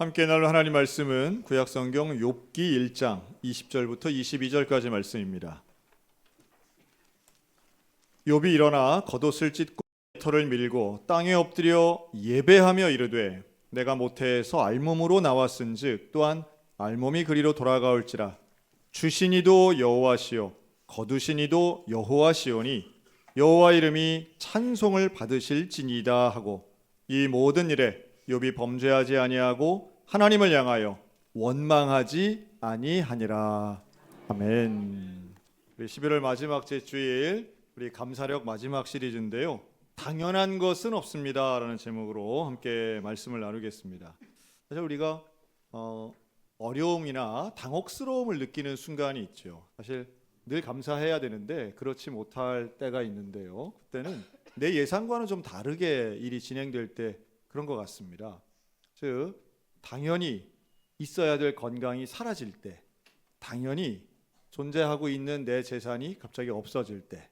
함께 나눌 하나님 말씀은 구약성경 욥기 1장 20절부터 22절까지 말씀입니다. 욥이 일어나 겉옷을 찢고 털을 밀고 땅에 엎드려 예배하며 이르되 내가 모태에서 알몸으로 나왔은즉 또한 알몸이 그리로 돌아가올지라 주신이도 여호와시요 거두신이도 여호와시오니 여호와 이름이 찬송을 받으실지니이다 하고 이 모든 일에 욥이 범죄하지 아니하고 하나님을 향하여 원망하지 아니하니라 아멘. 우리 11월 마지막 제 주일 우리 감사력 마지막 시리즈인데요. 당연한 것은 없습니다라는 제목으로 함께 말씀을 나누겠습니다. 사실 우리가 어, 어려움이나 당혹스러움을 느끼는 순간이 있죠. 사실 늘 감사해야 되는데 그렇지 못할 때가 있는데요. 그때는 내 예상과는 좀 다르게 일이 진행될 때 그런 것 같습니다. 즉 당연히 있어야 될 건강이 사라질 때, 당연히 존재하고 있는 내 재산이 갑자기 없어질 때,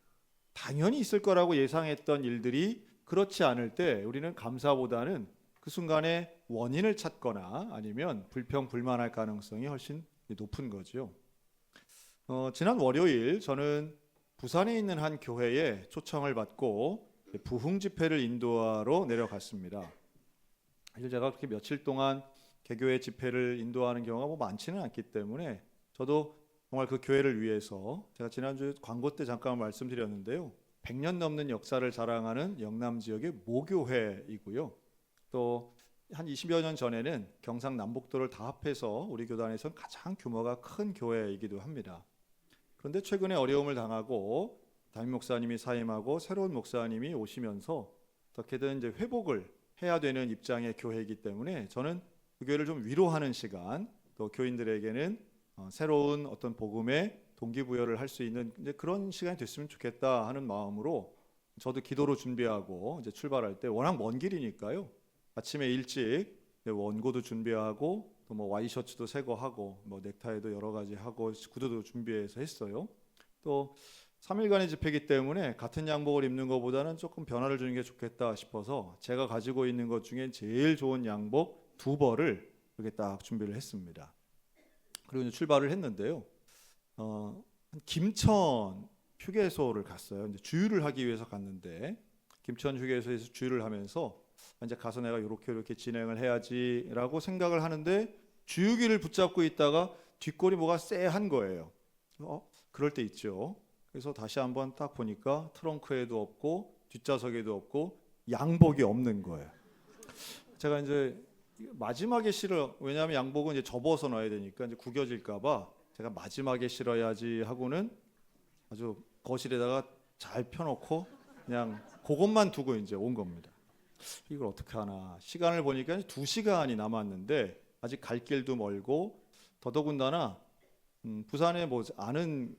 당연히 있을 거라고 예상했던 일들이 그렇지 않을 때 우리는 감사보다는 그 순간에 원인을 찾거나 아니면 불평 불만할 가능성이 훨씬 높은 거죠. 어, 지난 월요일 저는 부산에 있는 한 교회에 초청을 받고 부흥 집회를 인도하러 내려갔습니다. 사실 제가 그렇게 며칠 동안 개교회 집회를 인도하는 경우가 뭐 많지는 않기 때문에 저도 정말 그 교회를 위해서 제가 지난주 광고 때 잠깐 말씀드렸는데요. 100년 넘는 역사를 자랑하는 영남 지역의 모교회이고요. 또 한 20여 년 전에는 경상 남북도를 다 합해서 우리 교단에선 가장 규모가 큰 교회이기도 합니다. 그런데 최근에 어려움을 당하고 담임 목사님이 사임하고 새로운 목사님이 오시면서 어떻게든 이제 회복을 해야 되는 입장의 교회이기 때문에 저는 그 교회를 좀 위로하는 시간, 또 교인들에게는 어, 새로운 어떤 복음의 동기부여를 할 수 있는 그런 시간이 됐으면 좋겠다 하는 마음으로 저도 기도로 준비하고 이제 출발할 때 워낙 먼 길이니까요. 아침에 일찍 원고도 준비하고 또 뭐 와이셔츠도 새거 하고 뭐 넥타이도 여러 가지 하고 구두도 준비해서 했어요. 또 3일간의 집회이기 때문에 같은 양복을 입는 것보다는 조금 변화를 주는 게 좋겠다 싶어서 제가 가지고 있는 것 중에 제일 좋은 양복 두 벌을 이렇게 딱 준비를 했습니다. 그리고 이제 출발을 했는데요. 어, 김천 휴게소를 갔어요. 이제 주유를 하기 위해서 갔는데 김천 휴게소에서 주유를 하면서 이제 가서 내가 이렇게 이렇게 진행을 해야지라고 생각을 하는데 주유기를 붙잡고 있다가 뒷골이 뭐가 쎄한 거예요. 어, 그럴 때 있죠. 그래서 다시 한번 딱 보니까 트렁크에도 없고 뒷좌석에도 없고 양복이 없는 거예요. 제가 이제 마지막에 실어 왜냐하면 양복은 이제 접어서 넣어야 되니까 이제 구겨질까봐 제가 마지막에 실어야지 하고는 아주 거실에다가 잘 펴놓고 그냥 그것만 두고 이제 온 겁니다. 이걸 어떻게 하나 시간을 보니까 두 시간이 남았는데 아직 갈 길도 멀고 더더군다나 음, 부산에 뭐 아는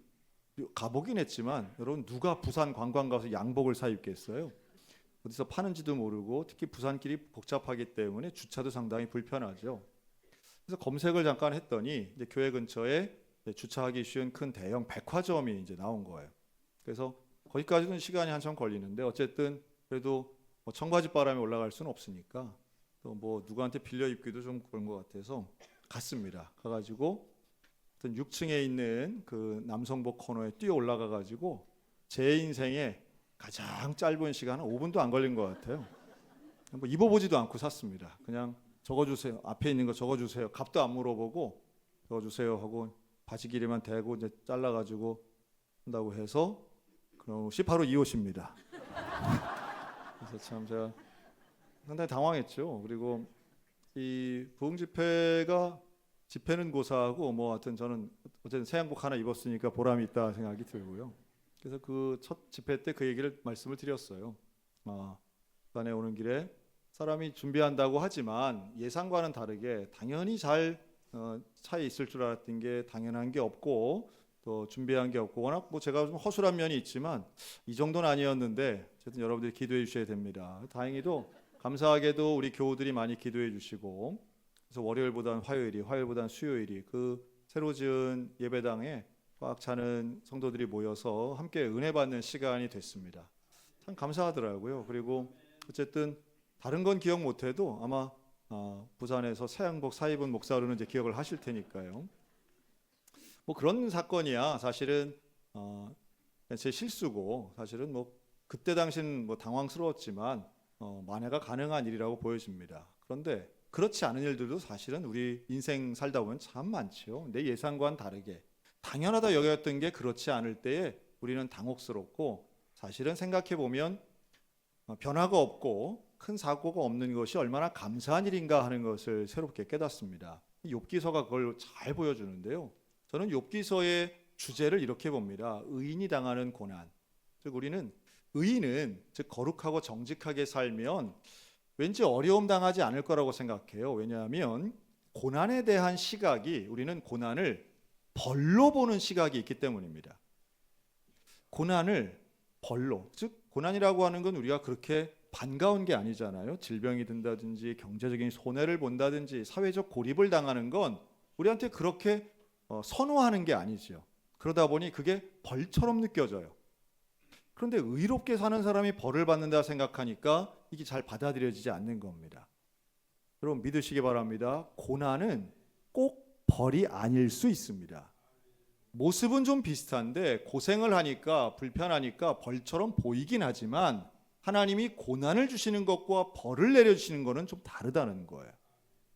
가보긴 했지만 여러분 누가 부산 관광 가서 양복을 사 입겠어요? 어디서 파는지도 모르고 특히 부산길이 복잡하기 때문에 주차도 상당히 불편하죠. 그래서 검색을 잠깐 했더니 이제 교회 근처에 주차하기 쉬운 큰 대형 백화점이 이제 나온 거예요. 그래서 거기까지는 시간이 한참 걸리는데 어쨌든 그래도 뭐 청바지 바람에 올라갈 수는 없으니까 또 뭐 누구한테 빌려 입기도 좀 그런 것 같아서 갔습니다. 가가지고 어떤 6층에 있는 그 남성복 코너에 뛰어 올라가 가지고 제 인생에 가장 짧은 시간은 5분도 안 걸린 것 같아요. 뭐 입어보지도 않고 샀습니다. 그냥 적어주세요. 앞에 있는 거 적어주세요. 값도 안 물어보고 적어주세요 하고 바지 길이만 대고 이제 잘라가지고 한다고 해서 그런 옷이 바로 이 옷입니다. 그래서 참 제가 상당히 당황했죠. 그리고 이 부흥 집회가 집회는 고사하고 뭐 하여튼 저는 어쨌든 새 양복 하나 입었으니까 보람이 있다 생각이 들고요. 그래서 그 첫 집회 때 그 얘기를 말씀을 드렸어요. 아, 부산에 오는 길에 사람이 준비한다고 하지만 예상과는 다르게 당연히 잘 어, 차에 있을 줄 알았던 게 당연한 게 없고 또 준비한 게 없고 워낙 뭐 제가 좀 허술한 면이 있지만 이 정도는 아니었는데 어쨌든 여러분들이 기도해 주셔야 됩니다. 다행히도 감사하게도 우리 교우들이 많이 기도해 주시고 그래서 월요일보다는 화요일이 화요일보다는 수요일이 그 새로 지은 예배당에 꽉 차는 성도들이 모여서 함께 은혜 받는 시간이 됐습니다. 참 감사하더라고요. 그리고 어쨌든 다른 건 기억 못해도 아마 어, 부산에서 서양복 사입은 목사로는 이제 기억을 하실 테니까요. 뭐 그런 사건이야 사실은 어, 제 실수고 사실은 뭐 그때 당시는 뭐 당황스러웠지만 어, 만회가 가능한 일이라고 보여집니다. 그런데 그렇지 않은 일들도 사실은 우리 인생 살다 보면 참 많죠. 내 예상과는 다르게 당연하다 여겼던 게 그렇지 않을 때에 우리는 당혹스럽고 사실은 생각해 보면 어, 변화가 없고 큰 사고가 없는 것이 얼마나 감사한 일인가 하는 것을 새롭게 깨닫습니다. 욥기서가 그걸 잘 보여주는데요. 저는 욥기서의 주제를 이렇게 봅니다. 의인이 당하는 고난. 즉 우리는 의인은 즉 거룩하고 정직하게 살면 왠지 어려움 당하지 않을 거라고 생각해요. 왜냐하면 고난에 대한 시각이 우리는 고난을 벌로 보는 시각이 있기 때문입니다. 고난을 벌로, 즉 고난이라고 하는 건 우리가 그렇게 반가운 게 아니잖아요. 질병이 든다든지 경제적인 손해를 본다든지 사회적 고립을 당하는 건 우리한테 그렇게 어, 선호하는 게 아니죠. 그러다 보니 그게 벌처럼 느껴져요. 그런데 의롭게 사는 사람이 벌을 받는다 생각하니까 이게 잘 받아들여지지 않는 겁니다. 여러분 믿으시기 바랍니다. 고난은 꼭 벌이 아닐 수 있습니다. 모습은 좀 비슷한데 고생을 하니까 불편하니까 벌처럼 보이긴 하지만 하나님이 고난을 주시는 것과 벌을 내려주시는 것은 좀 다르다는 거예요.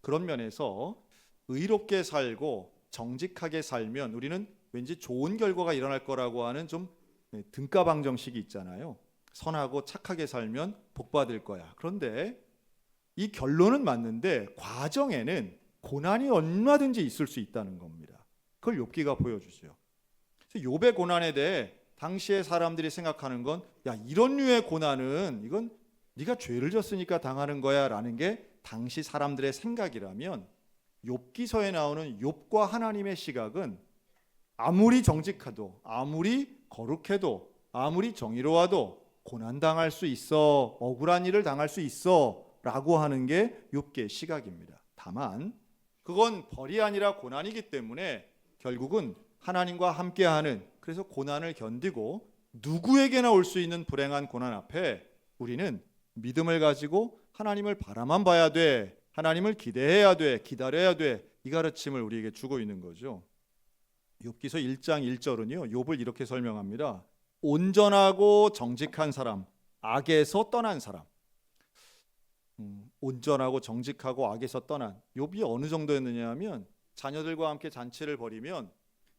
그런 면에서 의롭게 살고 정직하게 살면 우리는 왠지 좋은 결과가 일어날 거라고 하는 좀 네, 등가방 정식이 있잖아요. 선하고 착하게 살면 복 받을 거야. 그런데 이 결론은 맞는데 과정에는 고난이 얼마든지 있을 수 있다는 겁니다. 그걸 욥기가 보여주죠. 욥의 고난에 대해 당시의 사람들이 생각하는 건 야 이런 류의 고난은 이건 네가 죄를 졌으니까 당하는 거야라는 게 당시 사람들의 생각이라면 욥기서에 나오는 욥과 하나님의 시각은 아무리 정직하도 아무리 거룩해도 아무리 정의로워도 고난 당할 수 있어 억울한 일을 당할 수 있어 라고 하는 게 욥기의 시각입니다. 다만 그건 벌이 아니라 고난이기 때문에 결국은 하나님과 함께하는 그래서 고난을 견디고 누구에게나 올 수 있는 불행한 고난 앞에 우리는 믿음을 가지고 하나님을 바라만 봐야 돼. 하나님을 기대해야 돼. 기다려야 돼. 이 가르침을 우리에게 주고 있는 거죠. 욥기서 1장 1절은요. 욥을 이렇게 설명합니다. 온전하고 정직한 사람, 악에서 떠난 사람. 음, 온전하고 정직하고 악에서 떠난 욥이 어느 정도였느냐면 자녀들과 함께 잔치를 벌이면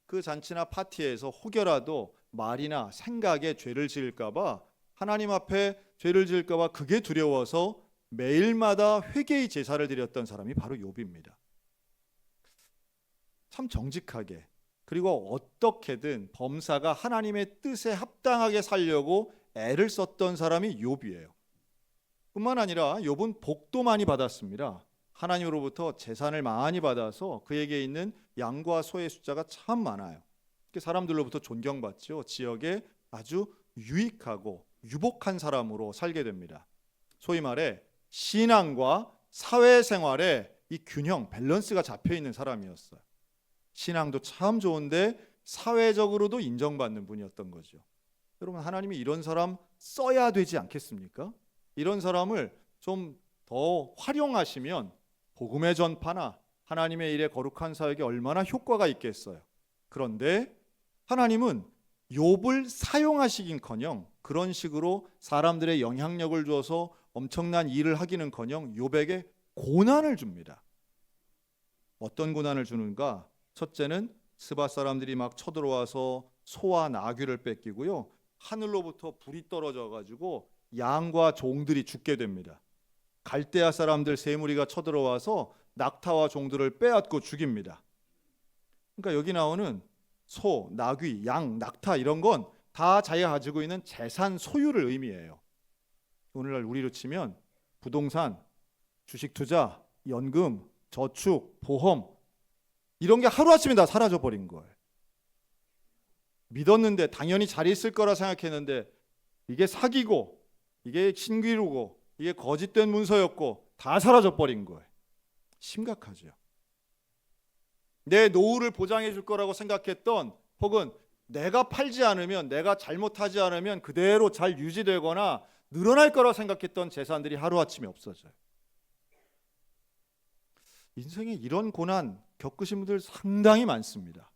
그 잔치나 파티에서 혹여라도 말이나 생각에 죄를 지을까봐 하나님 앞에 죄를 지을까봐 그게 두려워서 매일마다 회개의 제사를 드렸던 사람이 바로 욥입니다. 참 정직하게 그리고 어떻게든 범사가 하나님의 뜻에 합당하게 살려고 애를 썼던 사람이 욥이에요. 뿐만 아니라 욥은 복도 많이 받았습니다. 하나님으로부터 재산을 많이 받아서 그에게 있는 양과 소의 숫자가 참 많아요. 사람들로부터 존경받죠. 지역에 아주 유익하고 유복한 사람으로 살게 됩니다. 소위 말해 신앙과 사회생활에 이 균형, 밸런스가 잡혀 있는 사람이었어요. 신앙도 참 좋은데 사회적으로도 인정받는 분이었던 거죠. 여러분 하나님이 이런 사람 써야 되지 않겠습니까? 이런 사람을 좀 더 활용하시면 복음의 전파나 하나님의 일에 거룩한 사역에 얼마나 효과가 있겠어요. 그런데 하나님은 욥을 사용하시긴커녕 그런 식으로 사람들의 영향력을 줘서 엄청난 일을 하기는커녕 욥에게 고난을 줍니다. 어떤 고난을 주는가? 첫째는 스바 사람들이 막 쳐들어와서 소와 나귀를 뺏기고요. 하늘로부터 불이 떨어져 가지고 양과 종들이 죽게 됩니다. 갈대아 사람들 세 무리가 쳐들어와서 낙타와 종들을 빼앗고 죽입니다. 그러니까 여기 나오는 소, 나귀, 양, 낙타 이런 건 다 자기가 가지고 있는 재산 소유를 의미해요. 오늘날 우리로 치면 부동산, 주식 투자, 연금, 저축, 보험 이런 게 하루아침에 다 사라져 버린 거예요. 믿었는데 당연히 잘 있을 거라 생각했는데 이게 사기고 이게 신기루고 이게 거짓된 문서였고 다 사라져 버린 거예요. 심각하죠. 내 노후를 보장해 줄 거라고 생각했던 혹은 내가 팔지 않으면 내가 잘못하지 않으면 그대로 잘 유지되거나 늘어날 거라 생각했던 재산들이 하루아침에 없어져요. 인생에 이런 고난 겪으신 분들 상당히 많습니다.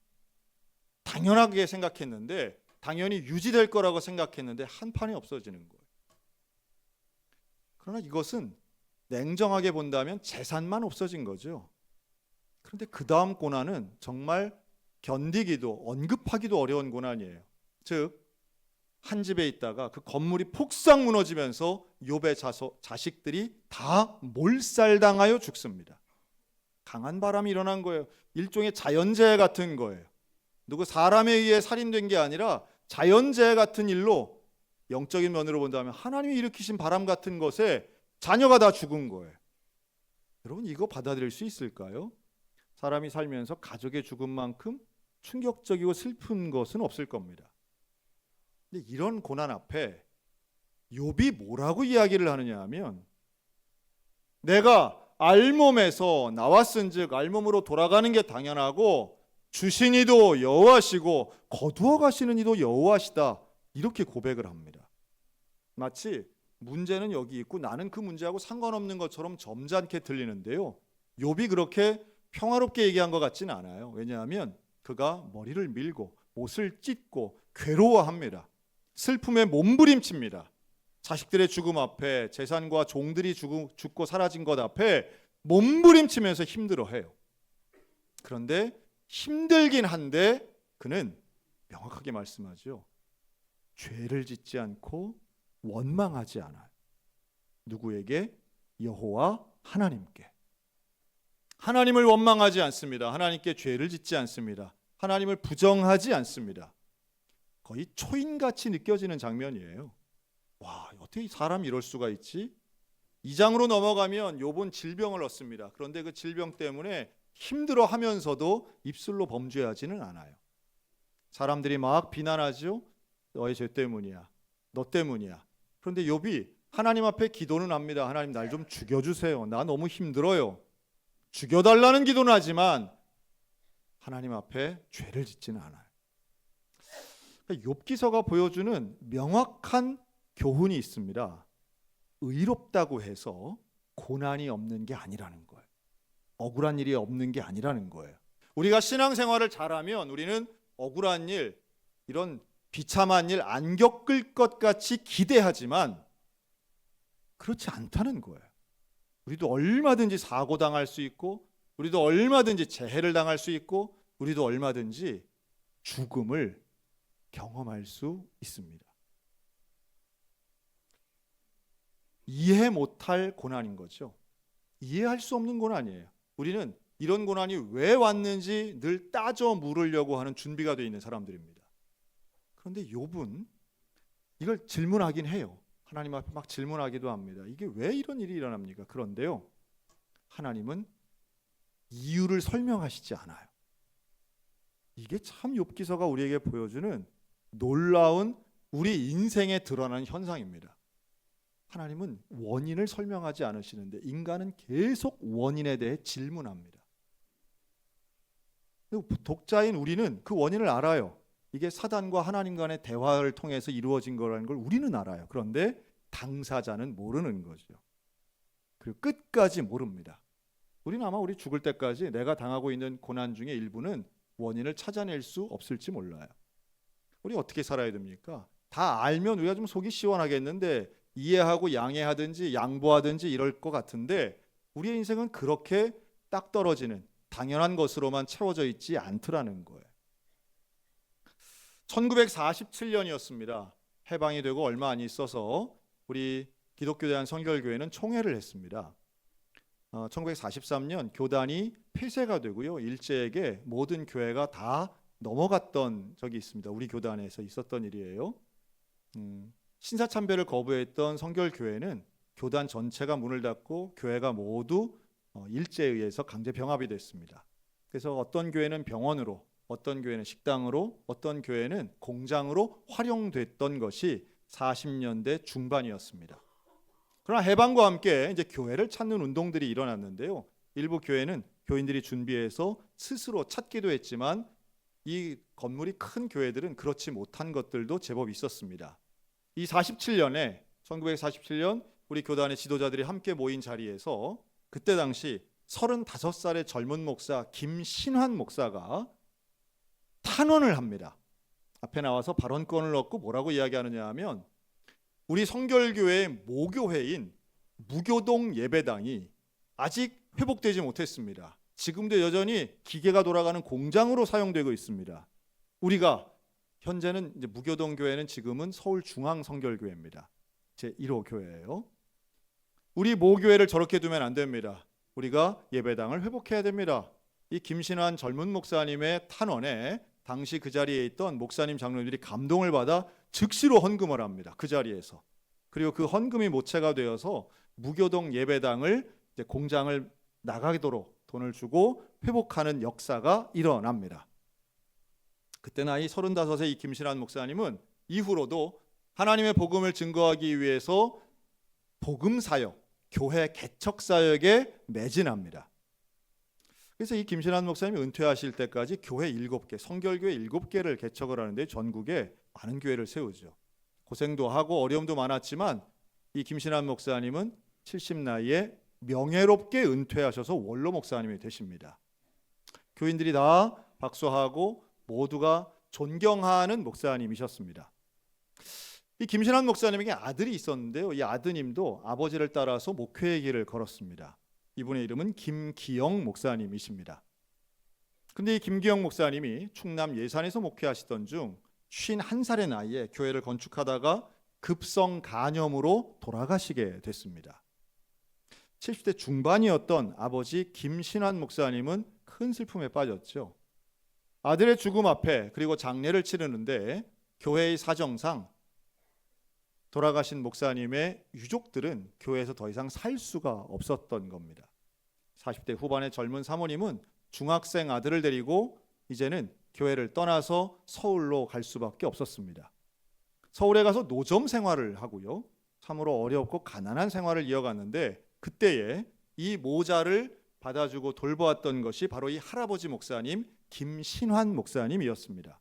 당연하게 생각했는데 당연히 유지될 거라고 생각했는데 한 판이 없어지는 거예요. 그러나 이것은 냉정하게 본다면 재산만 없어진 거죠. 그런데 그 다음 고난은 정말 견디기도 언급하기도 어려운 고난이에요. 즉 한 집에 있다가 그 건물이 폭삭 무너지면서 자소, 자식들이 다 몰살당하여 죽습니다. 강한 바람이 일어난 거예요. 일종의 자연재해 같은 거예요. 누구 사람에 의해 살인된 게 아니라 자연재해 같은 일로 영적인 면으로 본다면 하나님이 일으키신 바람 같은 것에 자녀가 다 죽은 거예요. 여러분 이거 받아들일 수 있을까요? 사람이 살면서 가족의 죽음만큼 충격적이고 슬픈 것은 없을 겁니다. 근데 이런 고난 앞에 욥이 뭐라고 이야기를 하느냐 하면 내가 알몸에서 나왔은즉 알몸으로 돌아가는 게 당연하고 주신 이도 여호와시고 거두어 가시는 이도 여호와시다 이렇게 고백을 합니다. 마치 문제는 여기 있고 나는 그 문제하고 상관없는 것처럼 점잖게 들리는데요. 욥이 그렇게 평화롭게 얘기한 것 같지는 않아요. 왜냐하면 그가 머리를 밀고 옷을 찢고 괴로워합니다. 슬픔에 몸부림칩니다. 자식들의 죽음 앞에 재산과 종들이 죽고, 죽고 사라진 것 앞에 몸부림치면서 힘들어해요. 그런데 힘들긴 한데 그는 명확하게 말씀하죠. 죄를 짓지 않고 원망하지 않아요. 누구에게? 여호와 하나님께. 하나님을 원망하지 않습니다. 하나님께 죄를 짓지 않습니다. 하나님을 부정하지 않습니다. 거의 초인같이 느껴지는 장면이에요. 와, 어떻게 사람이 이럴 수가 있지? 이 장으로 넘어가면 욥은 질병을 얻습니다. 그런데 그 질병 때문에 힘들어 하면서도 입술로 범죄하지는 않아요. 사람들이 막 비난하죠. 너의 죄 때문이야. 너 때문이야. 그런데 욥이 하나님 앞에 기도는 합니다. 하나님 날 좀 죽여 주세요. 나 너무 힘들어요. 죽여 달라는 기도는 하지만 하나님 앞에 죄를 짓지는 않아요. 그러니까 욥기서가 보여주는 명확한 교훈이 있습니다. 의롭다고 해서 고난이 없는 게 아니라는 거예요. 억울한 일이 없는 게 아니라는 거예요. 우리가 신앙생활을 잘하면 우리는 억울한 일, 이런 비참한 일 안 겪을 것 같이 기대하지만 그렇지 않다는 거예요. 우리도 얼마든지 사고 당할 수 있고 우리도 얼마든지 재해를 당할 수 있고 우리도 얼마든지 죽음을 경험할 수 있습니다. 이해 못할 고난인 거죠. 이해할 수 없는 고난이에요. 우리는 이런 고난이 왜 왔는지 늘 따져 물으려고 하는 준비가 되어 있는 사람들입니다. 그런데 욥은 이걸 질문하긴 해요. 하나님 앞에 막 질문하기도 합니다. 이게 왜 이런 일이 일어납니까? 그런데요. 하나님은 이유를 설명하시지 않아요. 이게 참 욥기서가 우리에게 보여주는 놀라운 우리 인생에 드러나는 현상입니다. 하나님은 원인을 설명하지 않으시는데 인간은 계속 원인에 대해 질문합니다. 독자인 우리는 그 원인을 알아요. 이게 사단과 하나님 간의 대화를 통해서 이루어진 거라는 걸 우리는 알아요. 그런데 당사자는 모르는 거죠. 그리고 끝까지 모릅니다. 우리는 아마 우리 죽을 때까지 내가 당하고 있는 고난 중에 일부는 원인을 찾아낼 수 없을지 몰라요. 우리 어떻게 살아야 됩니까? 다 알면 우리가 좀 속이 시원하겠는데 이해하고 양해하든지 양보하든지 이럴 것 같은데 우리의 인생은 그렇게 딱 떨어지는 당연한 것으로만 채워져 있지 않더라는 거예요. 1947년이었습니다. 해방이 되고 얼마 안 있어서 우리 기독교 대한 선결교회는 총회를 했습니다. 어, 1943년 교단이 폐쇄가 되고요. 일제에게 모든 교회가 다 넘어갔던 적이 있습니다. 우리 교단에서 있었던 일이에요. 음, 신사 참배를 거부했던 성결 교회는 교단 전체가 문을 닫고 교회가 모두 어, 일제에 의해서 강제 병합이 됐습니다. 그래서 어떤 교회는 병원으로, 어떤 교회는 식당으로, 어떤 교회는 공장으로 활용됐던 것이 40년대 중반이었습니다. 그러나 해방과 함께 이제 교회를 찾는 운동들이 일어났는데요. 일부 교회는 교인들이 준비해서 스스로 찾기도 했지만 이 건물이 큰 교회들은 그렇지 못한 것들도 제법 있었습니다. 이 47년에 1947년 우리 교단의 지도자들이 함께 모인 자리에서 그때 당시 35살의 젊은 목사 김신환 목사가 탄원을 합니다. 앞에 나와서 발언권을 얻고 뭐라고 이야기하느냐 하면 우리 성결교회의 모교회인 무교동 예배당이 아직 회복되지 못했습니다. 지금도 여전히 기계가 돌아가는 공장으로 사용되고 있습니다. 우리가 현재는 이제 무교동 교회는 지금은 서울 중앙 성결교회입니다. 제 1호 교회예요. 우리 모교회를 저렇게 두면 안 됩니다. 우리가 예배당을 회복해야 됩니다. 이 김신환 젊은 목사님의 탄원에 당시 그 자리에 있던 목사님 장로님들이 감동을 받아 즉시로 헌금을 합니다. 그 자리에서. 그리고 그 헌금이 모체가 되어서 무교동 예배당을 공장을 나가도록 돈을 주고 회복하는 역사가 일어납니다. 그때 나이 35세 이 김신환 목사님은 이후로도 하나님의 복음을 증거하기 위해서 복음 사역, 교회 개척 사역에 매진합니다. 그래서 이 김신환 목사님이 은퇴하실 때까지 교회 일곱 개, 성결교회 일곱 개를 개척을 하는데 전국에 많은 교회를 세우죠. 고생도 하고 어려움도 많았지만 이 김신환 목사님은 70 나이에 명예롭게 은퇴하셔서 원로 목사님이 되십니다. 교인들이 다 박수하고 모두가 존경하는 목사님이셨습니다. 이 김신환 목사님에게 아들이 있었는데요. 이 아드님도 아버지를 따라서 목회의 길을 걸었습니다. 이분의 이름은 김기영 목사님이십니다. 근데 이 김기영 목사님이 충남 예산에서 목회하시던 중 51살의 나이에 교회를 건축하다가 급성 간염으로 돌아가시게 됐습니다. 70대 중반이었던 아버지 김신환 목사님은 큰 슬픔에 빠졌죠. 아들의 죽음 앞에 그리고 장례를 치르는데 교회의 사정상 돌아가신 목사님의 유족들은 교회에서 더 이상 살 수가 없었던 겁니다. 40대 후반의 젊은 사모님은 중학생 아들을 데리고 이제는 교회를 떠나서 서울로 갈 수밖에 없었습니다. 서울에 가서 노점 생활을 하고요. 참으로 어렵고 가난한 생활을 이어갔는데 그때에 이 모자를 받아주고 돌보았던 것이 바로 이 할아버지 목사님 김신환 목사님이었습니다.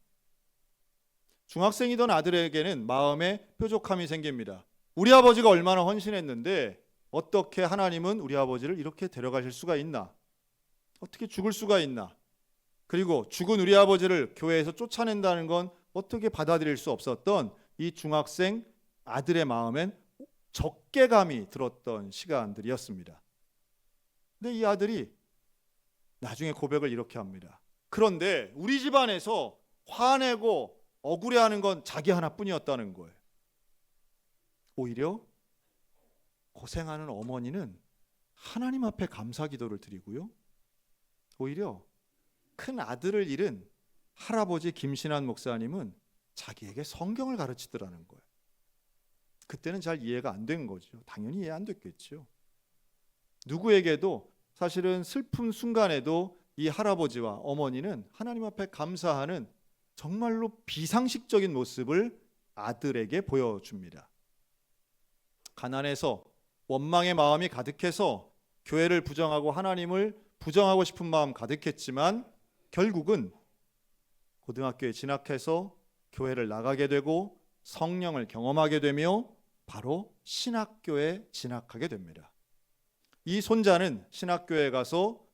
중학생이던 아들에게는 마음에 뾰족함이 생깁니다. 우리 아버지가 얼마나 헌신했는데 어떻게 하나님은 우리 아버지를 이렇게 데려가실 수가 있나? 어떻게 죽을 수가 있나? 그리고 죽은 우리 아버지를 교회에서 쫓아낸다는 건 어떻게 받아들일 수 없었던 이 중학생 아들의 마음엔 적개감이 들었던 시간들이었습니다. 근데 이 아들이 나중에 고백을 이렇게 합니다. 그런데 우리 집안에서 화내고 억울해하는 건 자기 하나뿐이었다는 거예요. 오히려 고생하는 어머니는 하나님 앞에 감사 기도를 드리고요. 오히려 큰 아들을 잃은 할아버지 김신환 목사님은 자기에게 성경을 가르치더라는 거예요. 그때는 잘 이해가 안 된 거죠. 당연히 이해 안 됐겠죠. 누구에게도 사실은 슬픈 순간에도 이 할아버지와 어머니는 하나님 앞에 감사하는 정말로 비상식적인 모습을 아들에게 보여줍니다. 가난해서 원망의 마음이 가득해서 교회를 부정하고 하나님을 부정하고 싶은 마음 가득했지만 결국은 고등학교에 진학해서 교회를 나가게 되고 성령을 경험하게 되며 바로 신학교에 진학하게 됩니다. 이 손자는 신학교에 가서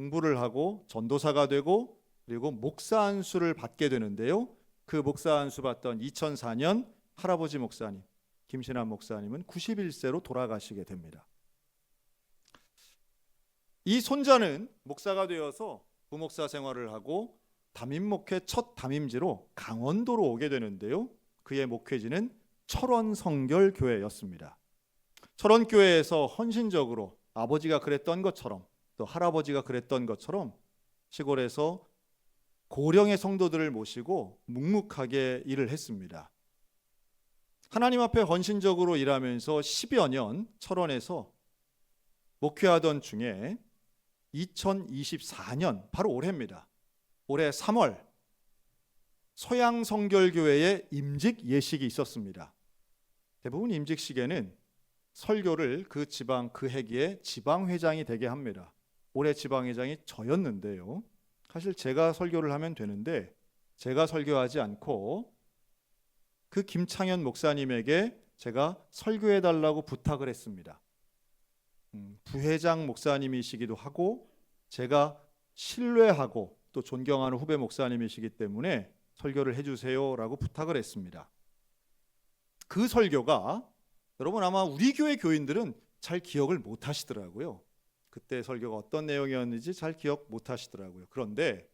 공부를 하고 전도사가 되고 그리고 목사 안수를 받게 되는데요. 그 목사 안수 받던 2004년 할아버지 목사님 김신환 목사님은 91세로 돌아가시게 됩니다. 이 손자는 목사가 되어서 부목사 생활을 하고 담임 목회 첫 담임지로 강원도로 오게 되는데요. 그의 목회지는 철원 성결 교회였습니다. 철원 교회에서 헌신적으로 아버지가 그랬던 것처럼 또 할아버지가 그랬던 것처럼 시골에서 고령의 성도들을 모시고 묵묵하게 일을 했습니다. 하나님 앞에 헌신적으로 일하면서 10여 년 철원에서 목회하던 중에 2024년 바로 올해입니다. 올해 3월 소양 성결교회에 임직 예식이 있었습니다. 대부분 임직식에는 설교를 그 지방 그 해기에 지방 회장이 되게 합니다. 올해 지방회장이 저였는데요. 사실 제가 설교를 하면 되는데 제가 설교하지 않고 그 김창현 목사님에게 제가 설교해 달라고 부탁을 했습니다. 음, 부회장 목사님이시기도 하고 제가 신뢰하고 또 존경하는 후배 목사님이시기 때문에 설교를 해주세요라고 부탁을 했습니다. 그 설교가 여러분 아마 우리 교회 교인들은 잘 기억을 못 하시더라고요. 그때 설교가 어떤 내용이었는지 잘 기억 못 하시더라고요. 그런데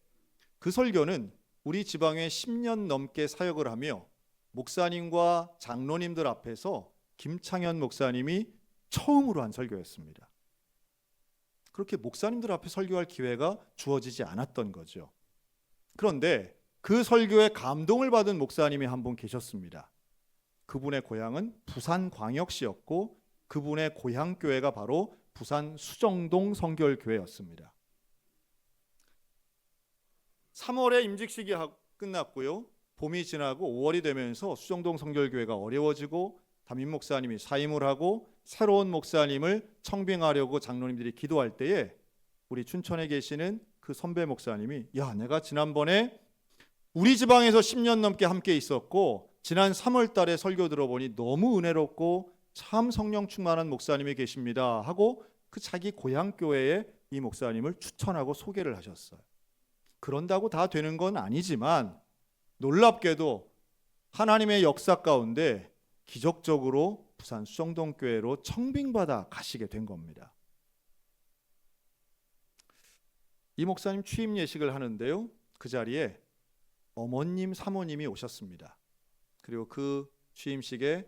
그 설교는 우리 지방에 10년 넘게 사역을 하며 목사님과 장로님들 앞에서 김창현 목사님이 처음으로 한 설교였습니다. 그렇게 목사님들 앞에 설교할 기회가 주어지지 않았던 거죠. 그런데 그 설교에 감동을 받은 목사님이 한 분 계셨습니다. 그분의 고향은 부산 광역시였고 그분의 고향 교회가 바로 부산 수정동 성결교회였습니다. 3월에 임직식이 하- 끝났고요. 봄이 지나고 5월이 되면서 수정동 성결교회가 어려워지고 담임 목사님이 사임을 하고 새로운 목사님을 청빙하려고 장로님들이 기도할 때에 우리 춘천에 계시는 그 선배 목사님이 야 내가 지난번에 우리 지방에서 10년 넘게 함께 있었고 지난 3월 달에 설교 들어보니 너무 은혜롭고 참 성령 충만한 목사님이 계십니다 하고 그 자기 고향 교회에 이 목사님을 추천하고 소개를 하셨어요. 그런다고 다 되는 건 아니지만 놀랍게도 하나님의 역사 가운데 기적적으로 부산 수정동 교회로 청빙받아 가시게 된 겁니다. 이 목사님 취임 예식을 하는데요. 그 자리에 어머님, 사모님이 오셨습니다. 그리고 그 취임식에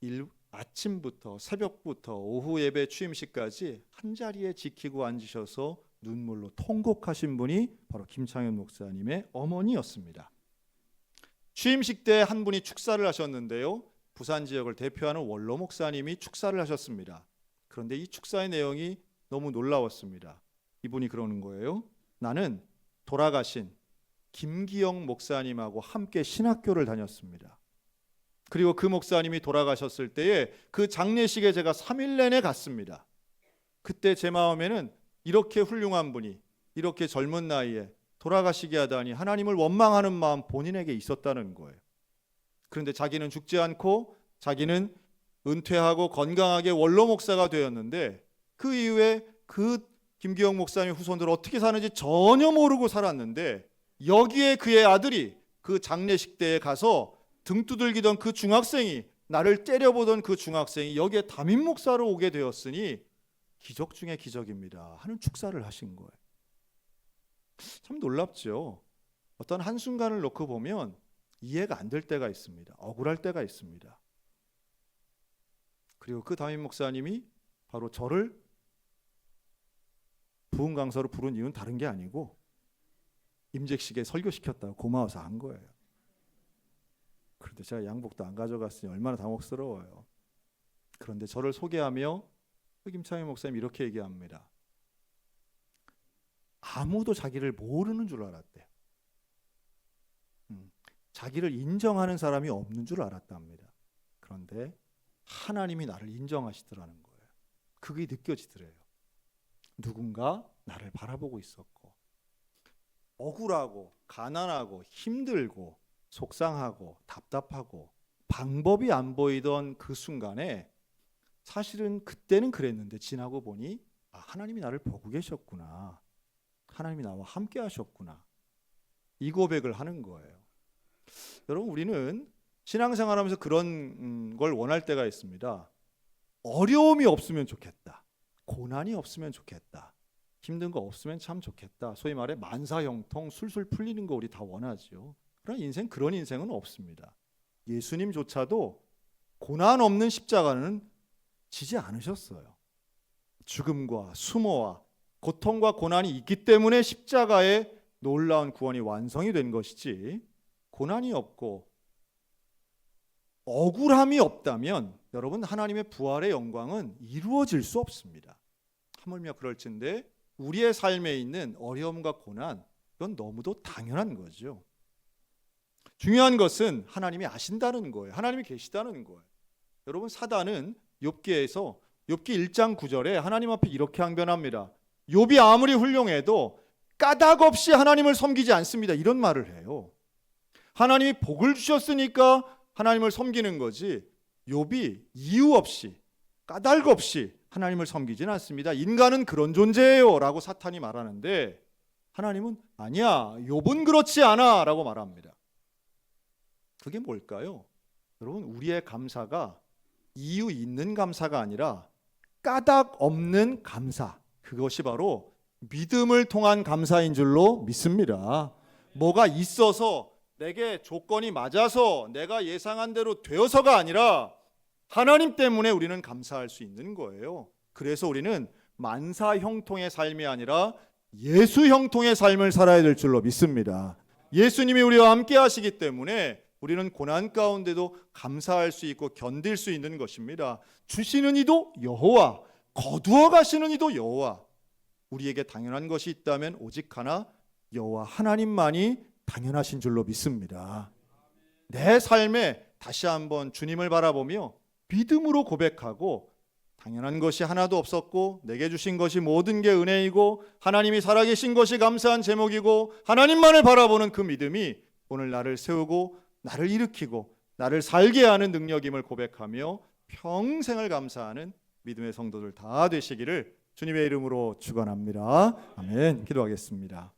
일, 아침부터 새벽부터 오후 예배 취임식까지 한 자리에 지키고 앉으셔서 눈물로 통곡하신 분이 바로 김창현 목사님의 어머니였습니다. 취임식 때 한 분이 축사를 하셨는데요. 부산 지역을 대표하는 원로 목사님이 축사를 하셨습니다. 그런데 이 축사의 내용이 너무 놀라웠습니다. 이분이 그러는 거예요. 나는 돌아가신 김기영 목사님하고 함께 신학교를 다녔습니다. 그리고 그 목사님이 돌아가셨을 때에 그 장례식에 제가 3일 내내 갔습니다. 그때 제 마음에는 이렇게 훌륭한 분이 이렇게 젊은 나이에 돌아가시게 하다니 하나님을 원망하는 마음 본인에게 있었다는 거예요. 그런데 자기는 죽지 않고 자기는 은퇴하고 건강하게 원로 목사가 되었는데 그 이후에 그 김기영 목사님 후손들 어떻게 사는지 전혀 모르고 살았는데 여기에 그의 아들이 그 장례식 때에 가서 등 두들기던 그 중학생이 나를 때려보던 그 중학생이 여기에 담임 목사로 오게 되었으니 기적 중의 기적입니다. 하는 축사를 하신 거예요. 참 놀랍죠. 어떤 한 순간을 놓고 보면 이해가 안 될 때가 있습니다. 억울할 때가 있습니다. 그리고 그 담임 목사님이 바로 저를 부흥 강사로 부른 이유는 다른 게 아니고 임직식에 설교시켰다고 고마워서 한 거예요. 그런데 제가 양복도 안 가져갔으니 얼마나 당혹스러워요. 그런데 저를 소개하며 그 김창희 목사님 이렇게 얘기합니다. 아무도 자기를 모르는 줄 알았대요. 음, 자기를 인정하는 사람이 없는 줄 알았답니다. 그런데 하나님이 나를 인정하시더라는 거예요. 그게 느껴지더래요. 누군가 나를 바라보고 있었고 억울하고 가난하고 힘들고 속상하고 답답하고 방법이 안 보이던 그 순간에 사실은 그때는 그랬는데 지나고 보니 아, 하나님이 나를 보고 계셨구나. 하나님이 나와 함께 하셨구나. 이 고백을 하는 거예요. 여러분 우리는 신앙생활 하면서 그런 음, 걸 원할 때가 있습니다. 어려움이 없으면 좋겠다. 고난이 없으면 좋겠다. 힘든 거 없으면 참 좋겠다. 소위 말해 만사형통 술술 풀리는 거 우리 다 원하지 요. 그런 인생 그런 인생은 없습니다. 예수님조차도 고난 없는 십자가는 지지 않으셨어요. 죽음과 수모와 고통과 고난이 있기 때문에 십자가의 놀라운 구원이 완성이 된 것이지 고난이 없고 억울함이 없다면 여러분 하나님의 부활의 영광은 이루어질 수 없습니다. 하물며 그럴진데 우리의 삶에 있는 어려움과 고난 이건 너무도 당연한 거죠. 중요한 것은 하나님이 아신다는 거예요. 하나님이 계시다는 거예요. 여러분 사단은 욥기에서 욥기 1장 9절에 하나님 앞에 이렇게 항변합니다. 욥이 아무리 훌륭해도 까닭 없이 하나님을 섬기지 않습니다. 이런 말을 해요. 하나님이 복을 주셨으니까 하나님을 섬기는 거지. 욥이 이유 없이 까닭 없이 하나님을 섬기진 않습니다. 인간은 그런 존재예요라고 사탄이 말하는데 하나님은 아니야. 욥은 그렇지 않아라고 말합니다. 그게 뭘까요? 여러분 우리의 감사가 이유 있는 감사가 아니라 까닭 없는 감사. 그것이 바로 믿음을 통한 감사인 줄로 믿습니다. 뭐가 있어서 내게 조건이 맞아서 내가 예상한 대로 되어서가 아니라 하나님 때문에 우리는 감사할 수 있는 거예요. 그래서 우리는 만사 형통의 삶이 아니라 예수 형통의 삶을 살아야 될 줄로 믿습니다. 예수님이 우리와 함께 하시기 때문에 우리는 고난 가운데도 감사할 수 있고 견딜 수 있는 것입니다. 주시는 이도 여호와, 거두어 가시는 이도 여호와. 우리에게 당연한 것이 있다면 오직 하나 여호와 하나님만이 당연하신 줄로 믿습니다. 내 삶에 다시 한번 주님을 바라보며 믿음으로 고백하고 당연한 것이 하나도 없었고 내게 주신 것이 모든 게 은혜이고 하나님이 살아계신 것이 감사한 제목이고 하나님만을 바라보는 그 믿음이 오늘 나를 세우고 나를 일으키고 나를 살게 하는 능력임을 고백하며 평생을 감사하는 믿음의 성도들 다 되시기를 주님의 이름으로 축원합니다. 아멘. 기도하겠습니다.